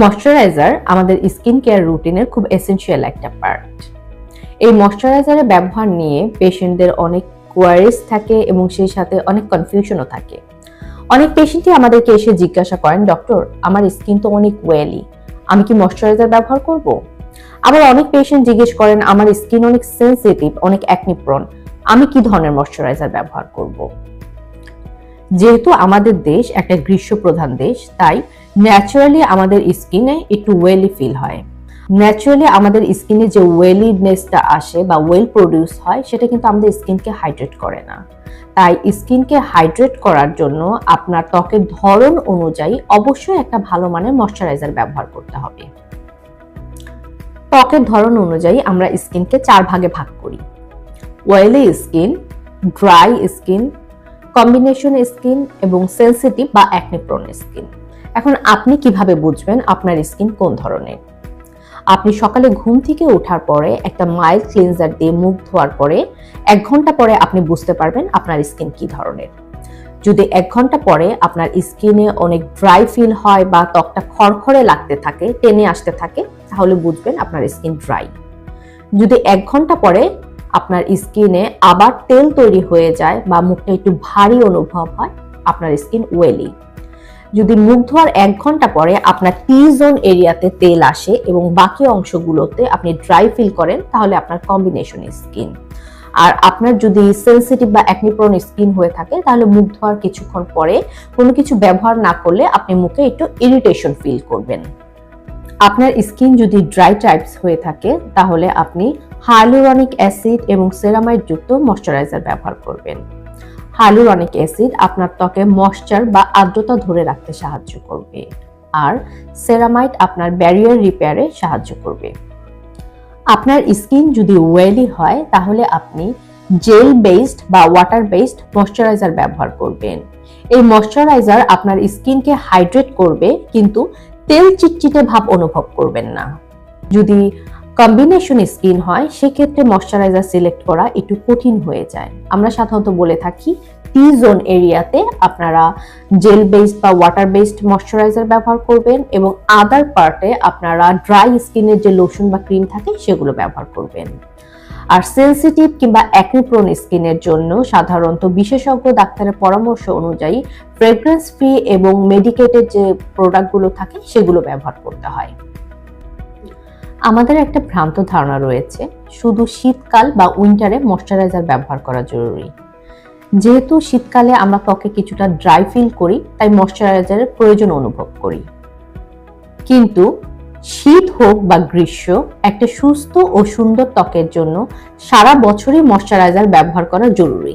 Moisturiser আমাদের skin care রুটিনের খুব এসেনশিয়াল একটা পার্ট এই ময়শ্চারাইজারের ব্যবহার নিয়ে পেশেন্টদের অনেক কোয়ারিজ থাকে এবং সেই সাথে অনেক কনফিউশনও থাকে। অনেক পেশেন্টই আমাদেরকে এসে জিজ্ঞাসা করেন ডক্টর আমার স্কিন তো অনেক ওয়েলি আমি কি ময়শ্চারাইজার ব্যবহার করব? আবার অনেক পেশেন্ট জিজ্ঞেস করেন, আমার স্কিন অনেক সেনসিটিভ অনেক অ্যাকনিপ্রন আমি কি ধরনের ময়শ্চারাইজার ব্যবহার করব? যেহেতু আমাদের দেশ একটা গ্রীষ্ম প্রধান দেশ, তাই ন্যাচারালি আমাদের স্কিনে একটু ওয়েলি ফিল হয়। ন্যাচারালি আমাদের স্কিনে যে ওয়েলিনেসটা আসে বা ওয়েল প্রডিউস হয়, সেটা কিন্তু আমাদের স্কিনকে হাইড্রেট করে না। তাই স্কিনকে হাইড্রেট করার জন্য আপনার ত্বকের ধরন অনুযায়ী অবশ্যই একটা ভালো মানের ময়শ্চারাইজার ব্যবহার করতে হবে। ত্বকের ধরন অনুযায়ী আমরা স্কিনকে চার ভাগে ভাগ করি। Oily skin dry skin combination skin এবং সেনসিটিভ বা অ্যাকনিপ্রোন স্কিন এখন আপনি কীভাবে বুঝবেন আপনার স্কিন কোন ধরনের? আপনি সকালে ঘুম থেকে ওঠার পরে একটা মাইল্ড ক্লিনজার দিয়ে মুখ ধোয়ার পরে এক ঘণ্টা পরে আপনি বুঝতে পারবেন আপনার স্কিন কি ধরনের। যদি এক ঘণ্টা পরে আপনার স্কিনে অনেক ড্রাই ফিল হয় বা ত্বকটা খড়খড়ে লাগতে থাকে, টেনে আসতে থাকে, তাহলে বুঝবেন আপনার স্কিন ড্রাই যদি এক ঘণ্টা পরে আপনার স্কিনে আবার তেল তৈরি হয়ে যায় বা মুখটা একটু ভারী অনুভব হয়, আপনার স্কিন ওয়েলি। যদি মুখ ধোয়ার এক ঘণ্টা পরে আপনার টি জোন এরিয়াতে তেল আসে এবং বাকি অংশগুলোতে আপনি ড্রাই ফিল করেন, তাহলে আপনার কম্বিনেশন স্কিন আর আপনার যদি সেনসিটিভ বা অ্যাকনিপ্রন স্কিন হয়ে থাকে, তাহলে মুখ ধোয়ার কিছুক্ষণ পরে কোনো কিছু ব্যবহার না করলে আপনি মুখে একটু ইরিটেশন ফিল করবেন। আপনার স্কিন যদি ড্রাই টাইপস হয়ে থাকে, তাহলে আপনি হাইলোরনিক অ্যাসিড এবং সেরামাইড যুক্ত ময়শ্চারাইজার ব্যবহার করবেন। হাইলোরনিক অ্যাসিড আপনার ত্বকে ময়শ্চার বা আর্দ্রতা ধরে রাখতে সাহায্য করবে, আর সেরামাইড আপনার ব্যারিয়ার রিপেয়ারে সাহায্য করবে। আপনার স্কিন যদি ওয়েলি হয়, তাহলে আপনি জেল বেসড বা ওয়াটার বেসড ময়শ্চারাইজার ব্যবহার করবেন। এই ময়শ্চারাইজার আপনার স্কিনকে হাইড্রেট করবে, কিন্তু তেল চিটচিটে ভাব অনুভব করবেন না। যদি কম্বিনেশন স্কিন হয়, সেক্ষেত্রে ময়শ্চারাইজার সিলেক্ট করা একটু কঠিন হয়ে যায়। আমরা সাধারণত বলে থাকি টি জোন এরিয়াতে আপনারা জেল বেসড বা ওয়াটার বেসড ময়শ্চারাইজার ব্যবহার করবেন এবং আদার পার্টে আপনারা ড্রাই স্কিনের যে লোশন বা ক্রিম থাকে, সেগুলো ব্যবহার করবেন। আর সেনসিটিভ কিংবা অ্যাক্রিপ্রোন স্কিনের জন্য সাধারণত বিশেষজ্ঞ ডাক্তারের পরামর্শ অনুযায়ী ফ্রেগ্রেন্স ফ্রি এবং মেডিকেটেড যে প্রোডাক্টগুলো থাকে সেগুলো ব্যবহার করতে হয়। আমাদের একটা ভ্রান্ত ধারণা রয়েছে, শুধু শীতকাল বা উইন্টারে ময়শ্চারাইজার ব্যবহার করা জরুরি। যেহেতু শীতকালে আমরা ত্বকে কিছুটা ড্রাই ফিল করি, তাই ময়শ্চারাইজারের প্রয়োজন অনুভব করি। কিন্তু শীত হোক বা গ্রীষ্ম, একটা সুস্থ ও সুন্দর ত্বকের জন্য সারা বছরই ময়শ্চারাইজার ব্যবহার করা জরুরি।